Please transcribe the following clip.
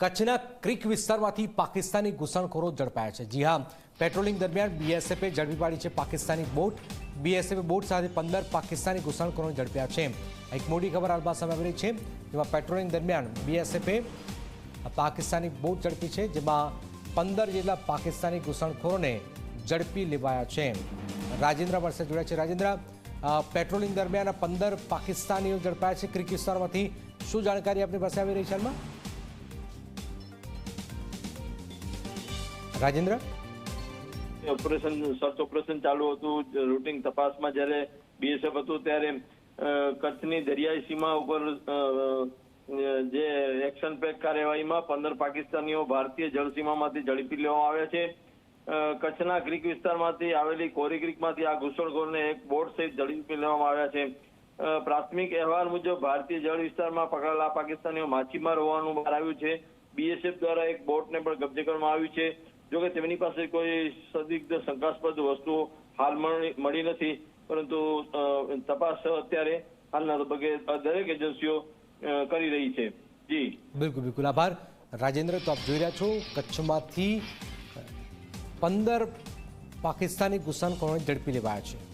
કચ્છના ક્રિક વિસ્તારમાંથી પાકિસ્તાની ઘૂસણખોરો ઝડપાયા છે. જી હા, પેટ્રોલિંગ દરમિયાન બીએસએફે ઝડપી પાડી છે પાકિસ્તાની બોટ. બીએસએફે બોટ સાથે પંદર પાકિસ્તાની ઘૂસણખોરો ઝડપ્યા છે. એક મોટી ખબર હાલમાં સામે આવી છે, જેમાં પેટ્રોલિંગ દરમિયાન બીએસએફે પાકિસ્તાની બોટ ઝડપી છે, જેમાં પંદર જેટલા પાકિસ્તાની ઘૂસણખોરોને ઝડપી લેવાયા છે. રાજેન્દ્ર વર્ષે જોડાયા છે. રાજેન્દ્ર પેટ્રોલિંગ દરમિયાન પંદર પાકિસ્તાનીઓ ઝડપાયા છે ક્રિક વિસ્તારમાંથી. શું જાણકારી આપની પાસે આવી રહી છે હાલમાં? રાજેન્દ્ર? ઓપરેશન, સર્ચ ઓપરેશન ચાલુ હતું રૂટિંગ તપાસમાં જ્યારે બીએસએફ હતું ત્યારે કચ્છની દરિયાઈ સીમા ઉપર જે એક્શન પેક કાર્યવાહીમાં પંદર પાકિસ્તાનીઓ ભારતીય જળસીમામાંથી ઝડપી લેવામાં આવ્યા છે. કચ્છના ક્રિક વિસ્તારમાંથી આવેલી કોરી ક્રિકમાંથી આ ઘૂસણખોરને એક બોટ સહિત ઝડપી લેવામાં આવ્યા છે. પ્રાથમિક અહેવાલ મુજબ ભારતીય જળ વિસ્તારમાં પકડાયેલા પાકિસ્તાનીઓ માછીમાર હોવાનું બહાર આવ્યું છે. બીએસએફ દ્વારા એક બોટને પણ કબજે કરવામાં આવ્યું છે. જોકે તેમની પાસે કોઈ સંદિગ્ધ શંકાસ્પદ વસ્તુઓ હાલ મળી મળી નથી, પરંતુ તપાસ અત્યારે હાલના તબક્કે દરેક એજન્સીઓ કરી રહી છે. જી. બિલકુલ બિલકુલ. આભાર. રાજેન્દ્ર, તો આપ જોઈ રહ્યા છો, કચ્છમાંથી પંદર પાકિસ્તાની ઘૂસણખોરોને ઝડપી લેવાયા છે.